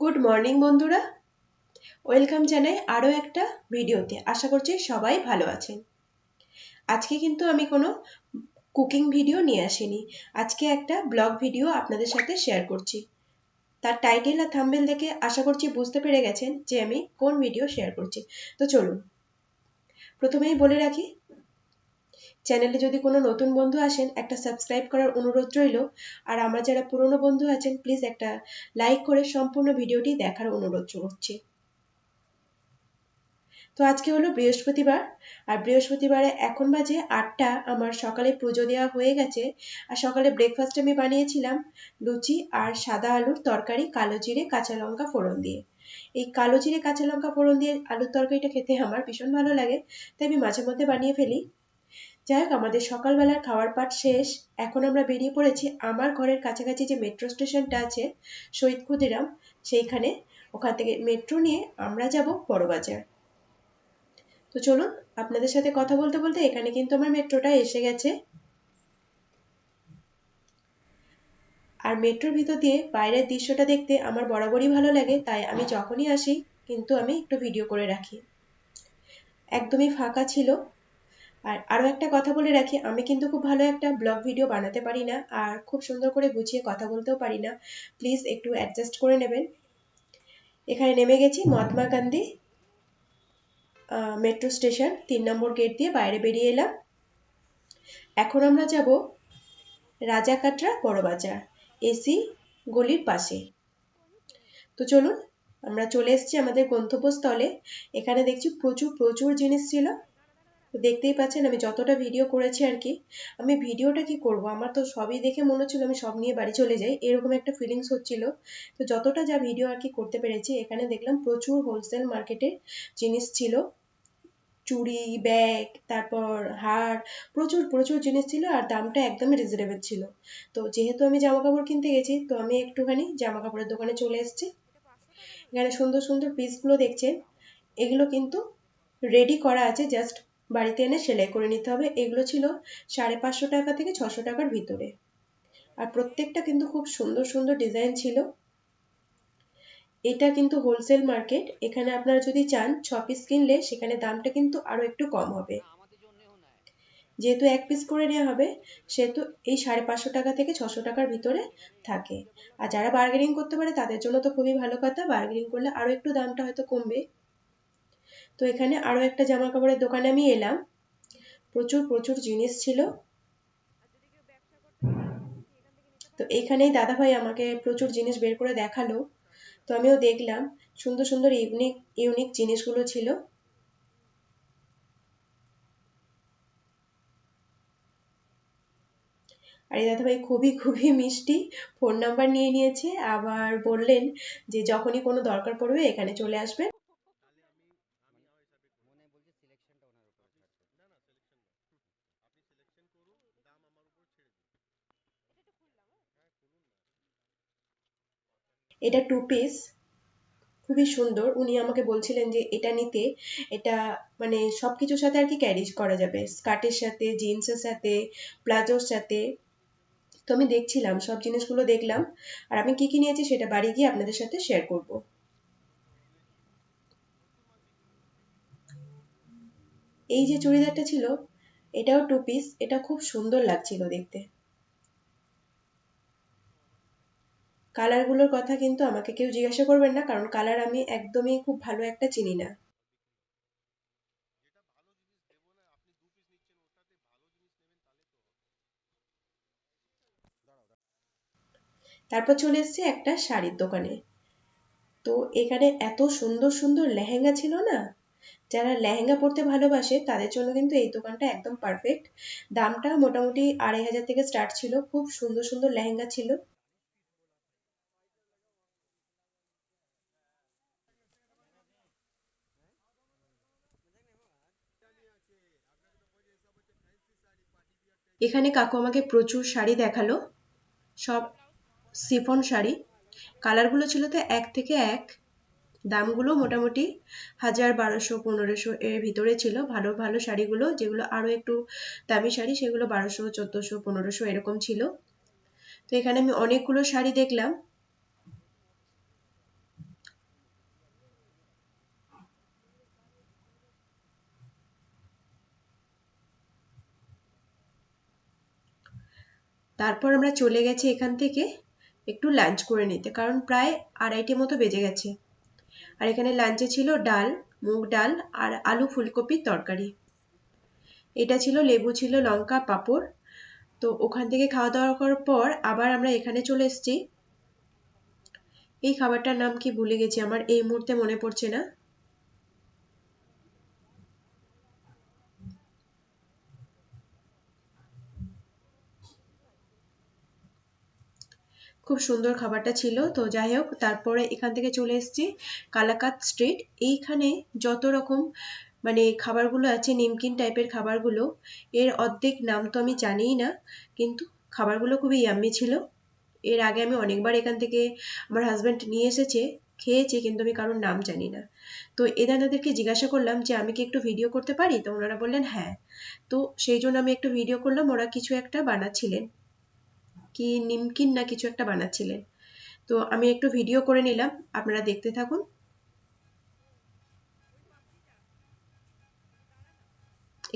Good morning বন্ধুরা। Welcome জানাই আরও একটা ভিডিওতে। আশা করছি সবাই ভালো আছেন। আজকে কিন্তু আমি কোনো কুকিং ভিডিও নিয়ে আসিনি। আজকে একটা ব্লগ ভিডিও আপনাদের সাথে শেয়ার করছি। তার টাইটেল আর থাম্বেল দেখে আশা করছি বুঝতে পেরে গেছেন যে আমি কোন ভিডিও শেয়ার করছি। তো চলুন। প্রথমেই বলে রাখি চ্যানেলে যদি কোনো নতুন বন্ধু আসেন, একটা সাবস্ক্রাইব করার অনুরোধ রইল। আর আমার যারা পুরনো বন্ধু আছেন প্লিজ একটা লাইক করে সম্পূর্ণ ভিডিওটি দেখার অনুরোধ করছি। তো আজকে হলো বৃহস্পতিবার। আর বৃহস্পতিবারে এখন বাজে আটটা। আমার সকালে পুজো দেওয়া হয়ে গেছে। আর সকালে ব্রেকফাস্ট আমি বানিয়েছিলাম লুচি আর সাদা আলুর তরকারি, কালো জিরে, কাঁচা লঙ্কা ফোড়ন দিয়ে। এই কালো জিরে, কাঁচা লঙ্কা ফোড়ন দিয়ে আলুর তরকারিটা খেতে আমার ভীষণ ভালো লাগে। তাই আমি মাঝে মধ্যে বানিয়ে ফেলি। যাই হোক, আমাদের সকালবেলার খাওয়ার পাট শেষ। এখন আমরা বেরিয়ে পড়েছি আমার ঘরের কাছাকাছি যে মেট্রো স্টেশনটা আছে, শহীদ ক্ষুদিরাম, সেইখানে। ওখান থেকে মেট্রো নিয়ে আমরা যাব বড়বাজার। তো চলুন, আপনাদের সাথে কথা বলতে বলতে এখানে কিন্তু আমার মেট্রোটা এসে গেছে। আর মেট্রোর ভিতর দিয়ে বাইরের দৃশ্যটা দেখতে আমার বরাবরই ভালো লাগে, তাই আমি যখনই আসি, কিন্তু আমি একটু ভিডিও করে রাখি। একদমই ফাঁকা ছিল। আর আরও একটা কথা বলে রাখি, আমি কিন্তু খুব ভালো একটা ব্লগ ভিডিও বানাতে পারি না, আর খুব সুন্দর করে গুছিয়ে কথা বলতেও পারি না। প্লিজ একটু অ্যাডজাস্ট করে নেবেন। এখানে নেমে গেছি, মহাত্মা গান্ধী মেট্রো স্টেশন তিন নম্বর গেট দিয়ে বাইরে বেরিয়ে এলাম। এখন আমরা যাব রাজাকাটরা বড়বাজার এসি গলির পাশে। তো চলুন, আমরা চলে এসেছি আমাদের গন্তব্যস্থলে। এখানে দেখছি প্রচুর প্রচুর জিনিস ছিল। তো দেখতেই পাচ্ছেন আমি যতটা ভিডিও করেছি আর কি, আমি ভিডিওটা কি করব? আমার তো সবই দেখে মনে হচ্ছিল আমি সব নিয়ে বাড়ি চলে যাই। এরকম একটা ফিলিংস হচ্ছিল। তো যতটা যা ভিডিও আর কি করতে পেরেছি, এখানে দেখলাম প্রচুর হোলসেল মার্কেটের জিনিস ছিল। চুড়ি ব্যাগ তারপর হার, প্রচুর প্রচুর জিনিস ছিল আর দামটা একদমই রিজনেবল ছিল। তো যেহেতু আমি জামা কাপড় কিনতে গেছি, তো আমি একটুখানি জামা কাপড়ের দোকানে চলে এসেছি। এখানে সুন্দর সুন্দর পিসগুলো দেখছেন। এগুলো কিন্তু রেডি করা আছে জাস্ট বাড়িতে এনে সেলাই করে নিতে হবে। এগুলো ছিল সাড়ে পাঁচশো টাকা থেকে ছশো টাকার ভিতরে। আর প্রত্যেকটা কিন্তু খুব সুন্দর সুন্দর ডিজাইন ছিল। এটা কিন্তু হোলসেল মার্কেট। এখানে আপনারা যদি চান ছ পিস কিনলে সেখানে দামটা কিন্তু আরও একটু কম হবে। যেহেতু এক পিস করে নেওয়া হবে, সেহেতু এই সাড়ে পাঁচশো টাকা থেকে ছশো টাকার ভিতরে থাকে। আর যারা বার্গেনিং করতে পারে, তাদের জন্য তো খুবই ভালো কথা। বার্গেনিং করলে আরও একটু দামটা হয়তো কমবে। তো এখানে আরও একটা জামা কাপড়ের দোকানে আমি এলাম। প্রচুর প্রচুর জিনিস ছিল। তো এইখানেই দাদাভাই আমাকে প্রচুর জিনিস বের করে দেখাল। তো আমিও দেখলাম, সুন্দর সুন্দর ইউনিক ইউনিক জিনিসগুলো ছিল। আর এই দাদাভাই, খুবই খুবই মিষ্টি। ফোন নাম্বার নিয়ে নিয়েছে, আবার বললেন যে যখনই কোনো দরকার পড়বে এখানে চলে আসবে এটা টু পিস খুবই সুন্দর। উনি আমাকে বলছিলেন যে এটা নিতে, এটা মানে সব কিছুর সাথে আর কি ক্যারি করা যাবে। স্কার্টের সাথে জিন্সের সাথে, প্লাজোর সাথে। তো আমি দেখছিলাম, সব জিনিসগুলো দেখলাম। আর আমি কি কি নিয়েছি সেটা বাড়ি গিয়ে আপনাদের সাথে শেয়ার করব। এই যে চুড়িদারটা ছিল, এটাও টু পিস এটা খুব সুন্দর লাগছিল দেখতে। কালারগুলোর কথা কিন্তু আমাকে কেউ জিজ্ঞাসা করবেন না, কারণ কালার আমি একদমই খুব ভালো একটা চিনি না। তারপর চলে এসছে একটা শাড়ির দোকানে। তো এখানে এত সুন্দর সুন্দর লেহেঙ্গা ছিল না? যারা লেহেঙ্গা পরতে ভালোবাসে, তাদের জন্য কিন্তু এই দোকানটা একদম পারফেক্ট দামটা মোটামুটি আড়াই হাজার থেকে স্টার্ট ছিল, খুব সুন্দর সুন্দর লেহেঙ্গা ছিল। এখানে কাকু আমাকে প্রচুর শাড়ি দেখাল। সব সিফন শাড়ি। কালারগুলো ছিল তো এক থেকে এক। দামগুলো মোটামুটি হাজার বারোশো, পনেরোশো এর ভিতরে ছিল। ভালো ভালো শাড়িগুলো, যেগুলো আরও একটু দামি শাড়ি, সেগুলো বারোশো, চোদ্দোশো, পনেরোশো এরকম ছিল। তো এখানে আমি অনেকগুলো শাড়ি দেখলাম। তারপর আমরা চলে গেছি এখান থেকে একটু লাঞ্চ করে নিতে, কারণ প্রায় আড়াইটে মতো বেজে গেছে। আর এখানে লাঞ্চে ছিল ডাল, মুগ ডাল আর আলু ফুলকপির তরকারি। এটা ছিল লেবু ছিল, লঙ্কা, পাঁপড়। তো ওখান থেকে খাওয়া দাওয়া করার পর আবার আমরা এখানে চলে এসেছি। এই খাবারটার নাম কি ভুলে গেছি, আমার এই মুহূর্তে মনে পড়ছে না। খুব সুন্দর খাবারটা ছিল। তো যাই হোক, তারপরে এখান থেকে চলে এসেছি কালাকাত স্ট্রিট। এইখানে যত রকম মানে খাবারগুলো আছে, নিমকিন টাইপের খাবারগুলো, এর অর্ধেক নাম তো আমি জানিই না, কিন্তু খাবারগুলো খুবই ইয়াম্মি ছিল। এর আগে আমি অনেকবার এখান থেকে আমার হাজব্যান্ড নিয়ে এসেছে, খেয়েছে, কিন্তু আমি কারোর নাম জানি না। তো এদানাদেরকে জিজ্ঞাসা করলাম যে, আমি কি একটু ভিডিও করতে পারি? তো ওনারা বললেন হ্যাঁ। তো সেই জন্য আমি একটু ভিডিও করলাম, ওরা কিছু একটা বানাচ্ছিলেন। কি নিমকিন না কিছু একটা বানাচ্ছিলেন। তো আমি একটু ভিডিও করে নিলাম, আপনারা দেখতে থাকুন।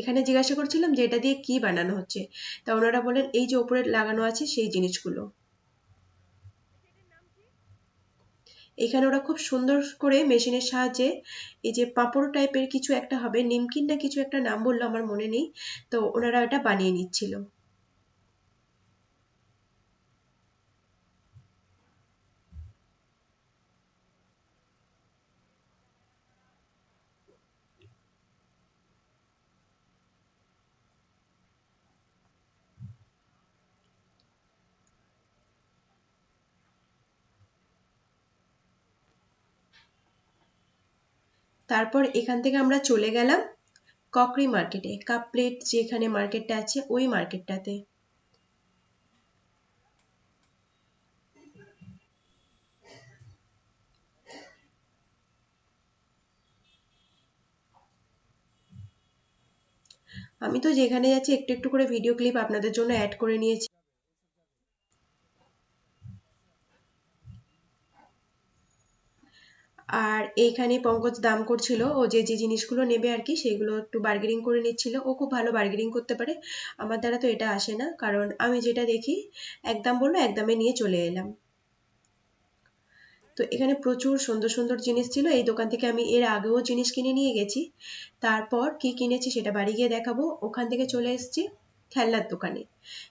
এখানে জিজ্ঞাসা করছিলাম যে এটা দিয়ে কি বানানো হচ্ছে। তা ওনারা বলেন, এই যে ওপরে লাগানো আছে সেই জিনিসগুলো। এখানে ওরা খুব সুন্দর করে মেশিনের সাহায্যে এই যে পাঁপড় টাইপের কিছু একটা হবে, নিমকিন না কিছু একটা নাম বলল, আমার মনে নেই। তো ওনারা এটা বানিয়ে নিচ্ছিল। তারপর এখান থেকে আমরা চলে গেলাম ককরি মার্কেটে কাপ প্লেট যেখানে মার্কেটটা আছে, ওই মার্কেটটাতে আমি তো যেখানে যাচ্ছি, একটু একটু করে ভিডিও ক্লিপ আপনাদের জন্য অ্যাড করে নিয়েছি। আর এইখানে পঙ্কজ দাম করছিল, ও যে যে জিনিসগুলো নেবে আর কি, সেগুলো একটু বার্গেনিং করে নিচ্ছিল। ও খুব ভালো বার্গেনিং করতে পারে। আমার দ্বারা তো এটা আসে না, কারণ আমি যেটা দেখি, একদম বলল, একদমে নিয়ে চলে এলাম। তো এখানে প্রচুর সুন্দর সুন্দর জিনিস ছিল। এই দোকান থেকে আমি এর আগেও জিনিস কিনে নিয়ে গেছি। তারপর কি কিনেছি সেটা বাড়ি গিয়ে দেখাবো। ওখান থেকে চলে এসেছি। খেলনার দোকানে।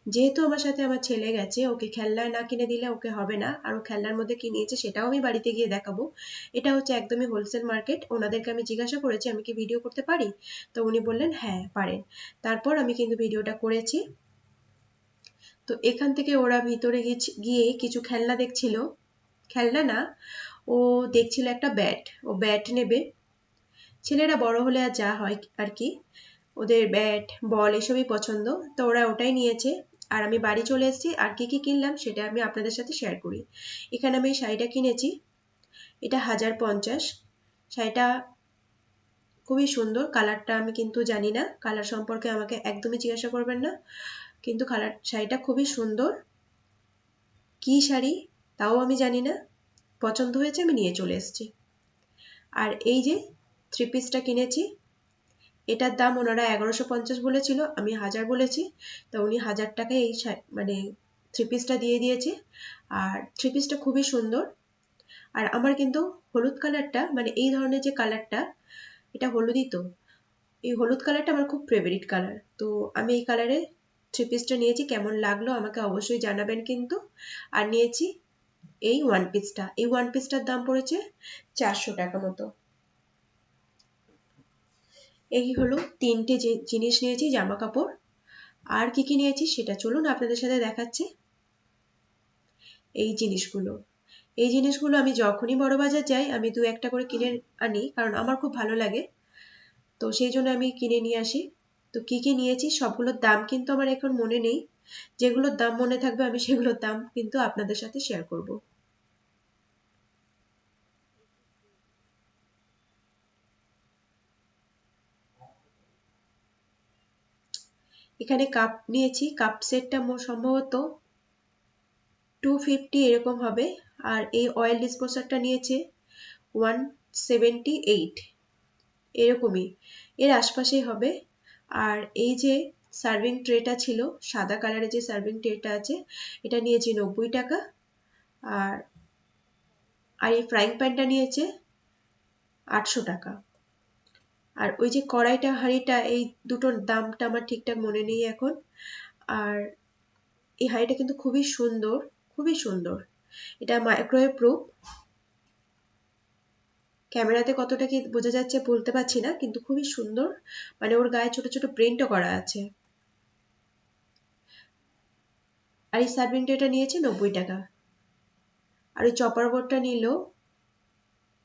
যেহেতু আমার সাথে আমার ছেলে গেছে, ওকে খেলনা না কিনে দিলে ওকে হবে না। আর ও খেলনার মধ্যে কি নিয়েছে সেটাও আমি বাড়িতে গিয়ে দেখাবো। এটা হচ্ছে একদমই হোলসেল মার্কেট ওনাদেরকে আমি জিজ্ঞাসা করেছি, আমি কি ভিডিও করতে পারি? তো উনি বললেন হ্যাঁ পারেন। তারপর আমি কিন্তু ভিডিওটা করেছি। তো এখান থেকে ওরা ভিতরে গিয়ে কিছু খেলনা দেখছিল। খেলনা না, ও দেখছিল একটা ব্যাট ও ব্যাট নেবে। ছেলেরা বড় হলে আর যা হয় আর কি। ওদের ব্যাট বল এসবই পছন্দ। তো ওরা ওটাই নিয়েছে। আর আমি বাড়ি চলে এসেছি। আর কী কী কিনলাম সেটা আমি আপনাদের সাথে শেয়ার করি। এখানে আমি এই শাড়িটা কিনেছি। এটা হাজার পঞ্চাশ। শাড়িটা খুবই সুন্দর। কালারটা আমি কিন্তু জানি না। কালার সম্পর্কে আমাকে একদমই জিজ্ঞাসা করবেন না। কিন্তু কালার শাড়িটা খুবই সুন্দর। কি শাড়ি? তাও আমি জানি না। পছন্দ হয়েছে, আমি নিয়ে চলে এসেছি। আর এই যে থ্রি পিসটা কিনেছি। এটার দাম ওনারা এগারোশো পঞ্চাশ বলেছিল, আমি হাজার বলেছি। তো উনি হাজার টাকায় এই মানে থ্রি পিসটা দিয়ে দিয়েছে। আর থ্রি পিসটা খুবই সুন্দর। আর আমার কিন্তু হলুদ কালারটা মানে এই ধরনের যে কালারটা এটা হলুদই তো। এই হলুদ কালারটা আমার খুব ফেভারিট কালার তো আমি এই কালারে থ্রি পিসটা নিয়েছি, কেমন লাগল আমাকে অবশ্যই জানাবেন কিন্তু। আর নিয়েছি এই ওয়ান পিসটা এই ওয়ান পিসটার দাম পড়েছে চারশো টাকা মতো। এই হলো তিনটে যে জিনিস নিয়েছি জামা কাপড় আর কি কি নিয়েছি সেটা চলুন আপনাদের সাথে দেখাচ্ছি। এই জিনিসগুলো। এই জিনিসগুলো আমি যখনই বড় বাজার যাই, আমি দু একটা করে কিনে আনি, কারণ আমার খুব ভালো লাগে। তো সেই জন্য আমি কিনে নিয়ে আসি। তো কি কি নিয়েছি, সবগুলোর দাম কিন্তু আমার এখন মনে নেই। যেগুলোর দাম মনে থাকবে আমি সেগুলোর দাম কিন্তু আপনাদের সাথে শেয়ার করব। এখানে কাপ নিয়েছি কাপ সেটটা সম্ভবত টু ফিফটি এরকম হবে। আর এই অয়েল ডিসপোজারটা নিয়েছে ওয়ান সেভেন্টি এইট এরকমই। এর আশপাশেই হবে। আর এই যে সার্ভিং ট্রেটা ছিল, সাদা কালারের যে সার্ভিং ট্রেটা আছে, এটা নিয়েছি নব্বই টাকা। আর আর এই ফ্রাইং প্যানটা নিয়েছে আটশো টাকা। আর ওই যে কড়াইটা, হাঁড়িটা, এই দুটোর দামটা আমার ঠিকঠাক মনে নেই এখন। আর এই হাঁড়িটা কিন্তু খুবই সুন্দর খুবই সুন্দর। এটা মাইক্রোওয়েভ প্রুফ ক্যামেরাতে কতটা কি বোঝা যাচ্ছে বলতে পারছি না, কিন্তু খুবই সুন্দর। মানে ওর গায়ে ছোট ছোট প্রিন্টও করা আছে। আর এই সার্ভিং ট্রেটা নিয়েছে নব্বই টাকা। আর ওই চপার বোর্ডটা নিল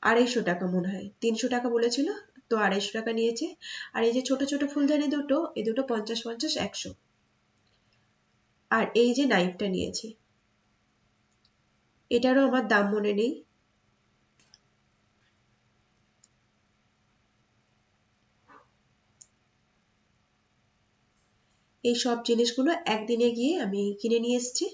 আড়াইশো টাকা মনে হয়, তিনশো টাকা বলেছিল। তো আড়াইশো টাকা নিয়েছে। আর এই যে ছোট ছোট ফুলদানি দুটো এই দুটো পঞ্চাশ পঞ্চাশ একশো। আর এই যে নাইফটা নিয়েছি। এটারও আমার দাম মনে নেই। এই সব জিনিসগুলো একদিনে গিয়ে আমি কিনে নিয়ে এসেছি।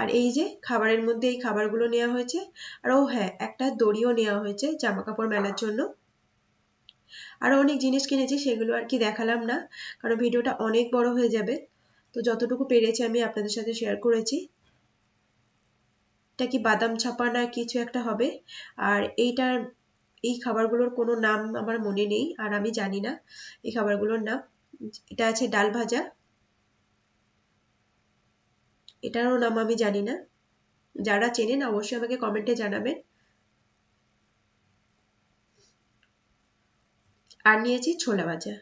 আর এই যে খাবারের মধ্যে এই খাবারগুলো নেওয়া হয়েছে। আর ও হ্যাঁ একটা দড়িও নেওয়া হয়েছে জামা কাপড় মেলার জন্য। আরও অনেক জিনিস কিনেছি, সেগুলো আর কি দেখালাম না, কারণ ভিডিওটা অনেক বড় হয়ে যাবে। তো যতটুকু পেরেছি আমি আপনাদের সাথে শেয়ার করেছি। এটা কি বাদাম ছাপা না কিছু একটা হবে? আর এইটার, এই খাবারগুলোর কোনো নাম আমার মনে নেই, আর আমি জানি না এই খাবারগুলোর নাম। এটা আছে ডাল ভাজা। এটারও নাম আমি জানি না। যারা চেনেন অবশ্যই আমাকে কমেন্টে জানাবেন। আর নিয়েছি ছোলা ভাজা।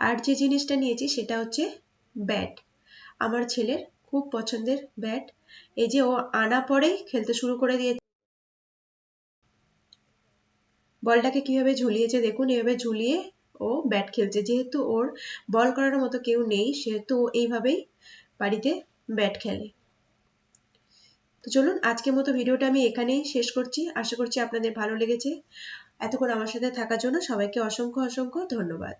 আর যে জিনিসটা নিয়েছি সেটা হচ্ছে ব্যাট আমার ছেলের খুব পছন্দের ব্যাট এই যে ও আনা পরেই খেলতে শুরু করে দিয়েছে। বলটাকে কীভাবে ঝুলিয়েছে দেখুন, এভাবে ঝুলিয়ে ও ব্যাট খেলছে। যেহেতু ওর বল করার মতো কেউ নেই, সেহেতু ও এইভাবেই বাড়িতে ব্যাট খেলে। তো চলুন, আজকের মতো ভিডিওটা আমি এখানেই শেষ করছি। আশা করছি আপনাদের ভালো লেগেছে। এতক্ষণ আমার সাথে থাকার জন্য সবাইকে অসংখ্য অসংখ্য ধন্যবাদ।